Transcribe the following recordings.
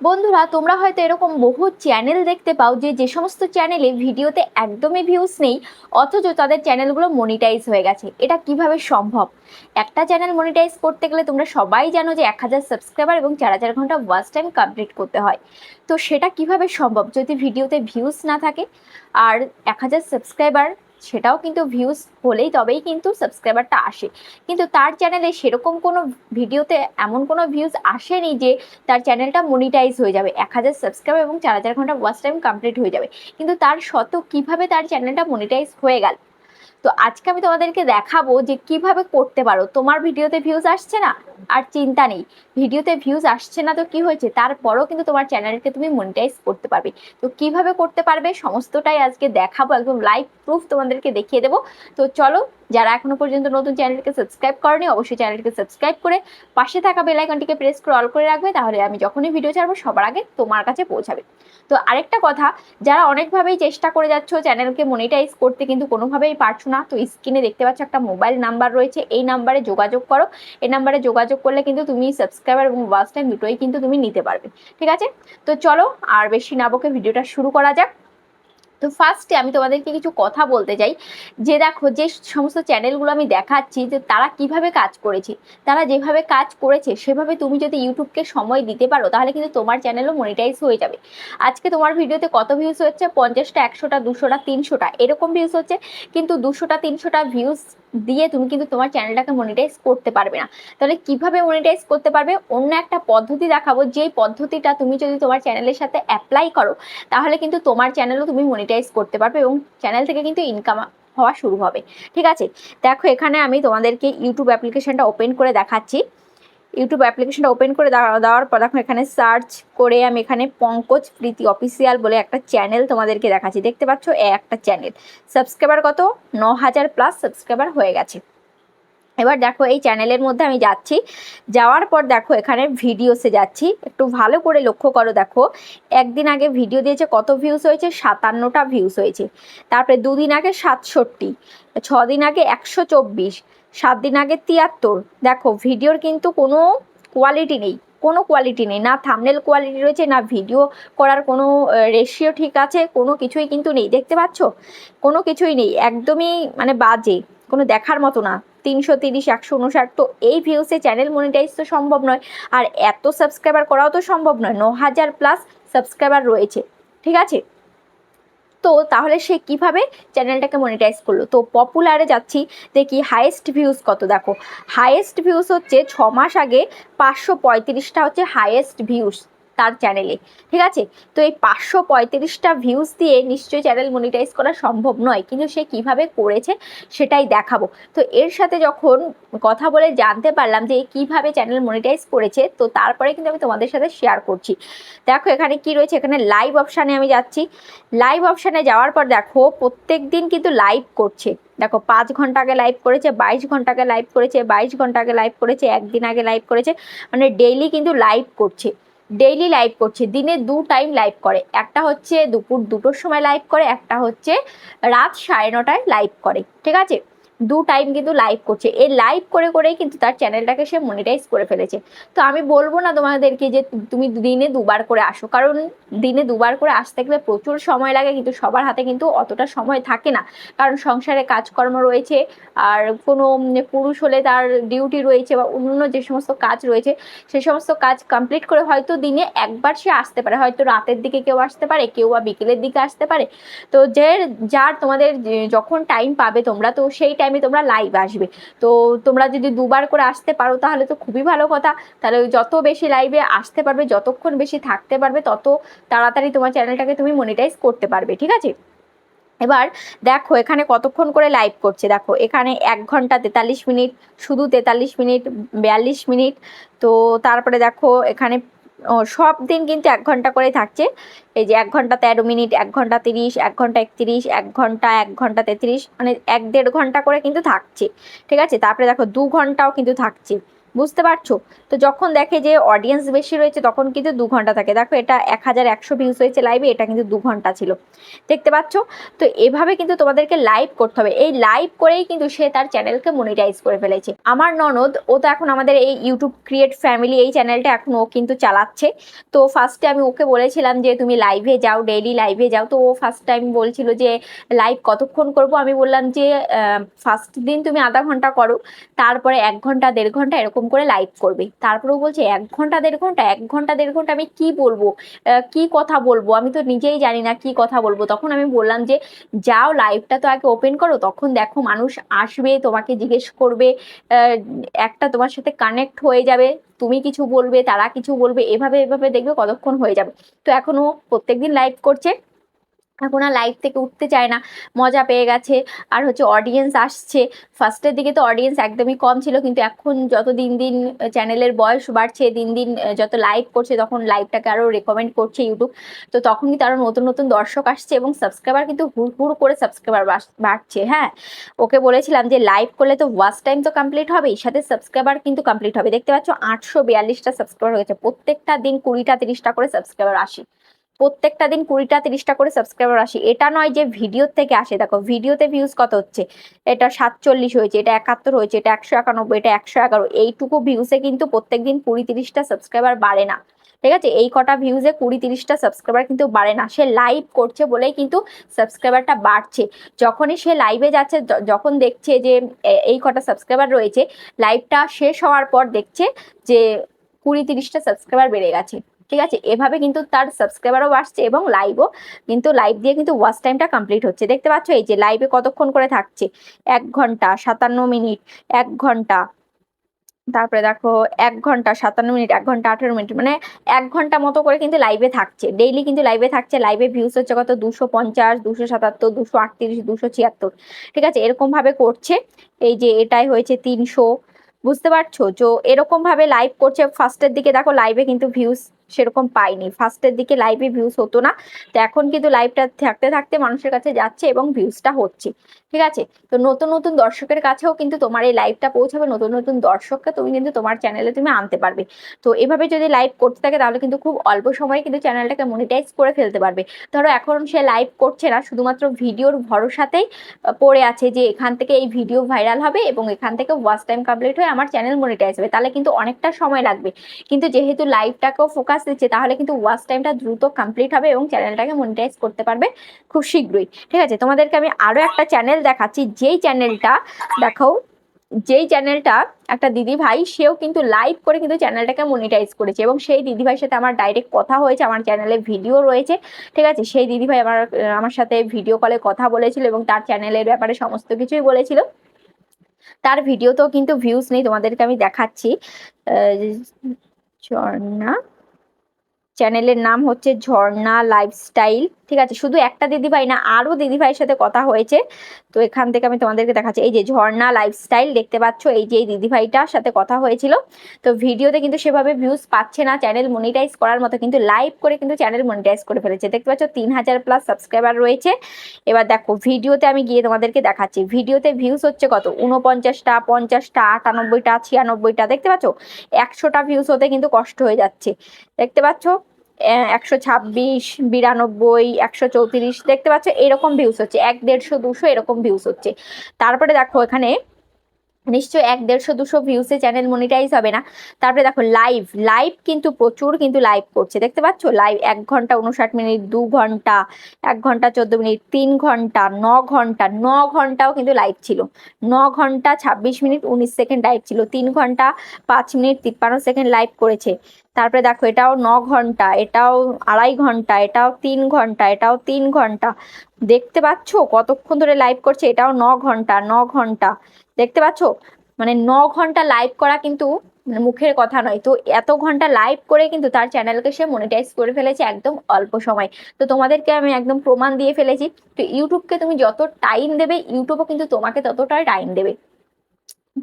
বন্ধুরা, তোমরা হয়তো এরকম বহু চ্যানেল দেখতে পাও যে যে সমস্ত চ্যানেলে ভিডিওতে একদমই ভিউজ নেই, অথচ তাদের চ্যানেলগুলো মনিটাইজ হয়ে গেছে। এটা কীভাবে সম্ভব? একটা চ্যানেল মনিটাইজ করতে গেলে তোমরা সবাই জানো যে এক হাজার সাবস্ক্রাইবার এবং চার হাজার ঘণ্টা ওয়াচ টাইম কমপ্লিট করতে হয়। তো সেটা কীভাবে সম্ভব? যদি ভিডিওতে ভিউজ না থাকে, আর এক হাজার সাবস্ক্রাইবার সেটাও কিন্তু ভিউজ হলেই তবেই কিন্তু সাবস্ক্রাইবারটা আসে। কিন্তু তার চ্যানেলে সেরকম কোনো ভিডিওতে এমন কোনো ভিউজ আসেনি যে তার চ্যানেলটা মনিটাইজ হয়ে যাবে। এক হাজার সাবস্ক্রাইবার এবং চার হাজার ঘণ্টা ওয়াচ টাইম কমপ্লিট হয়ে যাবে। কিন্তু তার সত্ত্বেও কীভাবে তার চ্যানেলটা মনিটাইজ হয়ে গেল? তো আজকে আমি তোমাদেরকে দেখাবো যে কীভাবে করতে পারো। তোমার ভিডিওতে ভিউজ আসছে না? আর চিন্তা নেই। ভিডিওতে ভিউজ আসছে না তো কি হয়েছে? তারপরও কিন্তু তোমার চ্যানেলকে তুমি মনিটাইজ করতে পারবে। তো কীভাবে করতে পারবে সমস্তটাই আজকে দেখাবো। একদম লাইভ প্রুফ তোমাদেরকে দেখিয়ে দেবো। তো চলো, যারা এখনও পর্যন্ত নতুন চ্যানেলকে সাবস্ক্রাইব করেনি, অবশ্যই চ্যানেলটিকে সাবস্ক্রাইব করে পাশে থাকা বেল আইকনটিকে প্রেস করে অল করে রাখবে। তাহলে আমি যখনই ভিডিও ছাড়বো, সবার আগে তোমার কাছে পৌঁছাবে। তো আরেকটা কথা, যারা অনেকভাবেই চেষ্টা করে যাচ্ছ চ্যানেলকে মনিটাইজ করতে, কিন্তু কোনোভাবেই পারছ না, তো স্ক্রিনে দেখতে পাচ্ছ একটা মোবাইল নাম্বার রয়েছে। এই নাম্বারে যোগাযোগ করো। এই নাম্বারে যোগাযোগ করলে কিন্তু তুমি সাবস্ক্রাইবার এবং ওয়াচ টাইম দুটোই কিন্তু তুমি নিতে পারবে। ঠিক আছে? তো চলো, আর বেশি না বকে ভিডিওটা শুরু করা যাক। তো ফার্স্টে আমি তোমাদেরকে কিছু কথা বলতে চাই। যে দেখো, যে সমস্ত চ্যানেলগুলো আমি দেখাচ্ছি যে তারা কীভাবে কাজ করেছে, তারা যেভাবে কাজ করেছে, সেভাবে তুমি যদি ইউটিউবকে সময় দিতে পারো, তাহলে কিন্তু তোমার চ্যানেলও মনিটাইজ হয়ে যাবে। আজকে তোমার ভিডিওতে কত ভিউজ হচ্ছে? পঞ্চাশটা, একশোটা, দুশোটা, তিনশোটা, এরকম ভিউজ হচ্ছে। কিন্তু দুশোটা, তিনশোটা ভিউজ দিয়ে তুমি কিন্তু তোমার চ্যানেলটাকে মনিটাইজ করতে পারবে না। তাহলে কীভাবে মনিটাইজ করতে পারবে? অন্য একটা পদ্ধতি দেখাবো। যেই পদ্ধতিটা তুমি যদি তোমার চ্যানেলের সাথে অ্যাপ্লাই করো, তাহলে কিন্তু তোমার চ্যানেলও তুমি মনিটাইজ করতে পারবে এবং চ্যানেল থেকে কিন্তু ইনকাম হওয়া শুরু হবে। ঠিক আছে? দেখো, এখানে আমি তোমাদেরকে ইউটিউব অ্যাপ্লিকেশনটা ওপেন করে দেখাচ্ছি। ইউটিউব অ্যাপ্লিকেশনটা ওপেন করে দেওয়ার পর দেখো এখানে সার্চ করে আমি এখানে পঙ্কজ প্রীতি অফিসিয়াল বলে একটা চ্যানেল তোমাদেরকে দেখাচ্ছি। দেখতে পাচ্ছ? একটা চ্যানেল সাবস্ক্রাইবার কত? ন হাজার প্লাস সাবস্ক্রাইবার হয়ে গেছে। এবার দেখো এই চ্যানেলের মধ্যে আমি যাচ্ছি। যাওয়ার পর দেখো এখানে ভিডিওসে যাচ্ছি। একটু ভালো করে লক্ষ্য করো দেখো। একদিন আগে ভিডিও দিয়েছে কত ভিউস হয়েছে? সাতান্নটা ভিউস হয়েছে। তারপরে দুদিন আগে সাতষট্টি। ছ দিন আগে একশো চব্বিশ। সাত দিন আগে তিয়াত্তর। দেখো, ভিডিওর কিন্তু কোনো কোয়ালিটি নেই, কোনো কোয়ালিটি নেই। না থামনেল কোয়ালিটি রয়েছে, না ভিডিও করার কোনো রেশিও ঠিক আছে, কোনো কিছুই কিন্তু নেই। দেখতে পাচ্ছ? কোনো কিছুই নেই, একদমই মানে বাজে, কোনো দেখার মতো না। তিনশো তিরিশ, একশো উনষাট তো এই ভিউসে চ্যানেল মনিটাইজ তো সম্ভব নয়। আর এত সাবস্ক্রাইবার করাও তো সম্ভব নয়, ন হাজার প্লাস সাবস্ক্রাইবার রয়েছে, ঠিক আছে? তো তাহলে সে কীভাবে চ্যানেলটাকে মনিটাইজ করল? তো পপুলারে যাচ্ছি, দেখি হাইয়েস্ট ভিউজ কত? দেখো হাইয়েস্ট ভিউজ হচ্ছে ছ মাস আগে পাঁচশো পঁয়ত্রিশটা হচ্ছে হাইয়েস্ট ভিউজ তার চ্যানেলে ঠিক আছে? তো এই পাঁচশো পঁয়ত্রিশটা ভিউজ দিয়ে নিশ্চয়ই চ্যানেল মনিটাইজ করা সম্ভব নয়, কিন্তু সে কীভাবে করেছে সেটাই দেখাবো। তো এর সাথে যখন কথা বলে জানতে পারলাম যে কীভাবে চ্যানেল মনিটাইজ করেছে, তো তারপরে কিন্তু আমি তোমাদের সাথে শেয়ার করছি। দেখো এখানে কি রয়েছে? এখানে লাইভ অপশানে আমি যাচ্ছি। লাইভ অপশানে যাওয়ার পর দেখো প্রত্যেক দিন কিন্তু লাইভ করছে। দেখো, পাঁচ ঘণ্টা আগে লাইভ করেছে, বাইশ ঘণ্টা আগে লাইভ করেছে, বাইশ ঘণ্টা আগে লাইভ করেছে, একদিন আগে লাইভ করেছে মানে ডেইলি কিন্তু লাইভ করছে। ডেইলি লাইভ করছে, দিনে দু টাইম লাইভ করে। একটা হচ্ছে দুপুর দুটোর সময় লাইভ করে, একটা হচ্ছে রাত সাড়ে নটায় লাইভ করে, ঠিক আছে? দু টাইম কিন্তু লাইভ করছে। এই লাইভ করে করেই কিন্তু তার চ্যানেলটাকে সে মনিটাইজ করে ফেলেছে। তো আমি বলব না তোমাদেরকে যে তুমি দিনে দুবার করে আসো, কারণ দিনে দুবার করে আসতে গেলে প্রচুর সময় লাগে, কিন্তু সবার হাতে কিন্তু অতটা সময় থাকে না। কারণ সংসারে কাজকর্ম রয়েছে, আর কোনো পুরুষ হলে তার ডিউটি রয়েছে বা অন্য যে সমস্ত কাজ রয়েছে, সে সমস্ত কাজ কমপ্লিট করে হয়তো দিনে একবার সে আসতে পারে। হয়তো রাতের দিকে কেউ আসতে পারে, কেউ বা বিকেলের দিকে আসতে পারে। তো যে যার তোমাদের যখন টাইম পাবে তোমরা, তো সেই টাইম টাইমে তোমরা লাইভ আসবে। তো তোমরা যদি দুবার করে আসতে পারো, তাহলে তো খুবই ভালো কথা। তাহলে যত বেশি লাইভে আসতে পারবে, যতক্ষণ বেশি থাকতে পারবে, তত তাড়াতাড়ি তোমার চ্যানেলটাকে তুমি মনিটাইজ করতে পারবে, ঠিক আছে? এবার দেখো, এখানে কতক্ষণ করে লাইভ করছে? দেখো, এখানে এক ঘণ্টা তেতাল্লিশ মিনিট, শুধু তেতাল্লিশ মিনিট, বিয়াল্লিশ মিনিট। তো তারপরে দেখো, এখানে সব দিন কিন্তু এক ঘণ্টা করে থাকছে। এই যে এক ঘণ্টা তেরো মিনিট, এক ঘণ্টা তিরিশ, এক ঘণ্টা একত্রিশ, এক ঘণ্টা এক ঘণ্টা তেত্রিশ মানে এক দেড় ঘণ্টা করে কিন্তু থাকছে। ঠিক আছে? তারপরে দেখো দু ঘন্টাও কিন্তু থাকছে। বুঝতে পারছ? তো যখন দেখে যে অডিয়েন্স বেশি রয়েছে, তখন কিন্তু দু ঘণ্টা থাকে। দেখো, এটা এক হাজার একশো ভিউজ হয়েছে লাইভে এটা কিন্তু দু ঘণ্টা ছিল। দেখতে পাচ্ছ? তো এভাবে কিন্তু তোমাদেরকে লাইভ করতে হবে। এই লাইভ করেই কিন্তু সে তার চ্যানেলকে মনিটাইজ করে ফেলেছে। আমার ননদ, ও তো এখন আমাদের এই ইউটিউব ক্রিয়েট ফ্যামিলি এই চ্যানেলটা এখন ও কিন্তু চালাচ্ছে। তো ফার্স্টে আমি ওকে বলেছিলাম যে, তুমি লাইভে যাও ডেইলি লাইভে যাও। তো ও ফার্স্ট টাইম বলছিল যে লাইভ কতক্ষণ করব? আমি বললাম যে ফার্স্ট দিন তুমি আধা ঘণ্টা করো। তারপরে এক ঘণ্টা, দেড় ঘণ্টা, এরকম করে লাইভ করবে। তারপরেও বলছে, এক ঘণ্টা, দেড় ঘণ্টা, এক ঘণ্টা, দেড় ঘণ্টা আমি কি বলব? কি কথা বলব? আমি তো নিজেই জানি না কি কথা বলব। তখন আমি বললাম যে, যাও লাইভটা তো আগে ওপেন করো, তখন দেখো মানুষ আসবে, তোমাকে জিজ্ঞেস করবে একটা তোমার সাথে কানেক্ট হয়ে যাবে, তুমি কিছু বলবে, তারা কিছু বলবে, এভাবে এভাবে দেখবে কতক্ষণ হয়ে যাবে। তো এখনও প্রত্যেকদিন লাইভ করছে। এখন আর লাইভ থেকে উঠতে চায় না। মজা পেয়ে গেছে। আর হচ্ছে অডিয়েন্স আসছে। ফার্স্টের দিকে তো অডিয়েন্স একদমই কম ছিল, কিন্তু এখন যত দিন দিন চ্যানেলের বয়স বাড়ছে, দিন দিন যত লাইভ করছে, তখন লাইভটাকে আরও রেকমেন্ড করছে ইউটিউব তো তখন কিন্তু আরও নতুন নতুন দর্শক আসছে এবং সাবস্ক্রাইবার কিন্তু হুড় হুড় করে সাবস্ক্রাইবার বাড়ছে হ্যাঁ? ওকে বলেছিলাম যে লাইভ করলে তো ওয়াচ টাইম তো কমপ্লিট হবেই, সাথে সাবস্ক্রাইবার কিন্তু কমপ্লিট হবে। দেখতে পাচ্ছ আটশো বিয়াল্লিশটা সাবস্ক্রাইবার হয়েছে। প্রত্যেকটা দিন কুড়িটা, তিরিশটা করে সাবস্ক্রাইবার আসে। প্রত্যেকটা দিন কুড়িটা, তিরিশটা করে সাবস্ক্রাইবার আসে। এটা নয় যে ভিডিওর থেকে আসে। দেখো ভিডিওতে ভিউজ কত হচ্ছে? এটা সাতচল্লিশ হয়েছে, এটা একাত্তর হয়েছে, এটা একশো একানব্বই, এটা একশো এগারো। এইটুকু ভিউসে কিন্তু প্রত্যেক দিন কুড়ি, তিরিশটা সাবস্ক্রাইবার বাড়ে না। ঠিক আছে? এই কটা ভিউজে কুড়ি, তিরিশটা সাবস্ক্রাইবার কিন্তু বাড়ে না। সে লাইভ করছে বলেই কিন্তু সাবস্ক্রাইবারটা বাড়ছে। যখনই সে লাইভে যাচ্ছে যখন দেখছে যে এই কটা সাবস্ক্রাইবার রয়েছে লাইভটা শেষ হওয়ার পর দেখছে যে কুড়ি, তিরিশটা সাবস্ক্রাইবার বেড়ে গেছে। ঠিক আছে? এভাবে কিন্তু তার সাবস্ক্রাইবারও বাড়ছে এবং লাইভও কিন্তু লাইভ দিয়ে কিন্তু ওয়াচ টাইমটা কমপ্লিট হচ্ছে। দেখতে পাচ্ছ? এই যে লাইভে কতক্ষণ করে থাকছে? এক ঘণ্টা, সাতান্ন মিনিট, এক ঘণ্টা। তারপরে দেখো, এক ঘণ্টা, সাতান্ন মিনিট, এক ঘণ্টা, আঠেরো মিনিট। মানে এক ঘণ্টা মতো করে কিন্তু লাইভে থাকছে। ডেইলি কিন্তু লাইভে থাকছে। লাইভে ভিউজ হচ্ছে কত? দুশো পঞ্চাশ, দুশো সাতাত্তর, দুশো আটত্রিশ, দুশো ছিয়াত্তর। ঠিক আছে? এরকমভাবে করছে। এই যে এটাই হয়েছে তিনশো বুঝতে পারছ? তো এরকমভাবে লাইভ করছে। ফার্স্টের দিকে দেখো লাইভে কিন্তু ভিউজ সেরকম পাইনি। ফার্স্টের দিকে লাইভে ভিউজ হতো না। তো এখন কিন্তু লাইভটা থাকতে থাকতে মানুষের কাছে যাচ্ছে এবং ভিউজটা হচ্ছে। ঠিক আছে? তো নতুন নতুন দর্শকের কাছেও কিন্তু তোমার এই লাইভটা পৌঁছাবে। নতুন নতুন দর্শককে তুমি কিন্তু তোমার চ্যানেলে তুমি আনতে পারবে। তো এভাবে যদি লাইভ করতে থাকে তাহলে কিন্তু খুব অল্প সময়ে কিন্তু চ্যানেলটাকে মনিটাইজ করে ফেলতে পারবে। ধরো এখন সে লাইভ করছে না, শুধুমাত্র ভিডিওর ভরসাতেই পড়ে আছে যে এখান থেকে এই ভিডিও ভাইরাল হবে এবং এখান থেকে ওয়াচ টাইম কমপ্লিট হয়ে আমার চ্যানেল মনিটাইজ হবে। তাহলে কিন্তু অনেকটা সময় লাগবে। কিন্তু যেহেতু লাইভটাকেও ফোকাস দিচ্ছে তাহলে কিন্তু ওয়াচ টাইমটা দ্রুত কমপ্লিট হবে এবং চ্যানেলটাকে মনিটাইজ করতে পারবে খুব শীঘ্রই। ঠিক আছে? তোমাদেরকে আমি আরও একটা চ্যানেল দেখাচ্ছি, যেই চ্যানেলটা দেখো, যেই চ্যানেলটা একটা দিদি ভাই, সেও কিন্তু লাইভ করে কিন্তু চ্যানেলটাকে মনিটাইজ করেছে এবং সেই দিদি ভাইয়ের সাথে আমার ডাইরেক্ট কথা হয়েছে, আমার চ্যানেলে ভিডিও রয়েছে। ঠিক আছে? সেই দিদি ভাই আমার আমার সাথে ভিডিও কলে কথা বলেছিল এবং তার চ্যানেলের ব্যাপারে সমস্ত কিছুই বলেছিল। তার ভিডিওতেও কিন্তু ভিউজ নেই, তোমাদেরকে আমি দেখাচ্ছি। ঝর্ণা চ্যানেলের নাম হচ্ছে ঝর্ণা লাইফস্টাইল, ঠিক আছে? শুধু একটা দিদিভাই না, আরও দিদিভাইয়ের সাথে কথা হয়েছে। তো এখান থেকে আমি তোমাদেরকে দেখাচ্ছি। এই যে ঝর্ণা লাইফস্টাইল দেখতে পাচ্ছ, এই যে এই দিদিভাইটার সাথে কথা হয়েছিল। তো ভিডিওতে কিন্তু সেভাবে ভিউজ পাচ্ছে না চ্যানেল মনিটাইজ করার মতো কিন্তু লাইভ করে কিন্তু চ্যানেল মনিটাইজ করে ফেলেছে। দেখতে পাচ্ছ, তিন হাজার প্লাস সাবস্ক্রাইবার রয়েছে। এবার দেখো, ভিডিওতে আমি গিয়ে তোমাদেরকে দেখাচ্ছি। ভিডিওতে ভিউজ হচ্ছে কত? উনপঞ্চাশটা পঞ্চাশটা, আটানব্বইটা, ছিয়ানব্বইটা। দেখতে পাচ্ছ? একশোটা ভিউজ হতে কিন্তু কষ্ট হয়ে যাচ্ছে। দেখতে পাচ্ছ? একশো ছাব্বিশ, বিরানব্বই, একশো চৌত্রিশ, দেখতে পাচ্ছ এরকম ভিউজ হচ্ছে, এক দেড়শো, দুশো এরকম ভিউজ হচ্ছে। তারপরে দেখো এখানে নিশ্চয়ই এক দেড়শো, দুশো ভিউসে চ্যানেল মনিটাইজ হবে না। তারপরে দেখো লাইভ লাইভ কিন্তু প্রচুর কিন্তু লাইভ করছে। দেখতে পাচ্ছ? লাইভ এক ঘণ্টা উনষাট মিনিট, দু ঘণ্টা, এক ঘণ্টা চোদ্দ মিনিট, তিন ঘণ্টা, ন ঘণ্টা, ন ঘন্টাও কিন্তু লাইভ ছিল। ন ঘণ্টা ছাব্বিশ মিনিট, উনিশ সেকেন্ড লাইভ ছিল। তিন ঘণ্টা পাঁচ মিনিট, তিপ্পান্ন সেকেন্ড লাইভ করেছে। তারপরে দেখো, এটাও ন ঘণ্টা, এটাও আড়াই ঘণ্টা, এটাও তিন ঘণ্টা, এটাও তিন ঘণ্টা। দেখতে পাচ্ছ? কতক্ষণ ধরে লাইভ করছে? এটাও ন ঘণ্টা ন ঘণ্টা। দেখতে পাচ্ছ? মানে ন ঘণ্টা লাইভ করা কিন্তু মানে মুখের কথা নয়। তো এত ঘণ্টা লাইভ করে কিন্তু তার চ্যানেলকে সে মনিটাইজ করে ফেলেছে একদম অল্প সময়। তো তোমাদেরকে আমি একদম প্রমাণ দিয়ে ফেলেছি। তো ইউটিউবকে তুমি যত টাইম দেবে, ইউটিউবও কিন্তু তোমাকে ততটাই টাইম দেবে।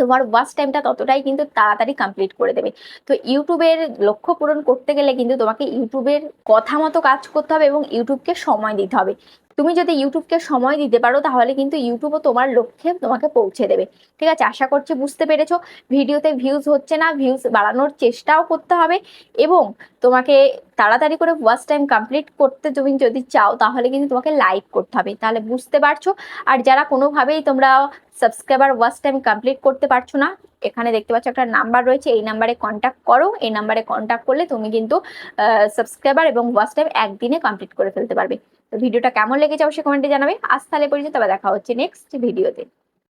তোমার ওয়াচ টাইমটা ততটাই কিন্তু তাড়াতাড়ি কমপ্লিট করে দেবে। তো ইউটিউবের লক্ষ্য পূরণ করতে গেলে কিন্তু তোমাকে ইউটিউবের কথা মতো কাজ করতে হবে এবং ইউটিউবকে সময় দিতে হবে। তুমি যদি ইউটিউবকে সময় দিতে পারো, তাহলে কিন্তু ইউটিউবও তোমার লক্ষ্যে তোমাকে পৌঁছে দেবে। ঠিক আছে? আশা করছি বুঝতে পেরেছ। ভিডিওতে ভিউজ হচ্ছে না ভিউজ বাড়ানোর চেষ্টাও করতে হবে এবং তোমাকে তাড়াতাড়ি করে ওয়াচ টাইম কমপ্লিট করতে তুমি যদি চাও, তাহলে কিন্তু তোমাকে লাইক করতে হবে। তাহলে বুঝতে পারছ? আর যারা কোনোভাবেই তোমরা সাবস্ক্রাইবার ওয়াচ টাইম কমপ্লিট করতে পারছ না, এখানে দেখতে পাচ্ছ একটা নাম্বার রয়েছে, এই নাম্বারে কন্ট্যাক্ট করো। এই নাম্বারে কন্ট্যাক্ট করলে তুমি কিন্তু সাবস্ক্রাইবার এবং ওয়াচ টাইম একদিনে কমপ্লিট করে ফেলতে পারবে। তো ভিডিওটা কেমন লেগেছে অবশ্যই কমেন্টে জানাবে। আজ তাহলে পরিচিত তবে দেখা হচ্ছে নেক্সট ভিডিওতে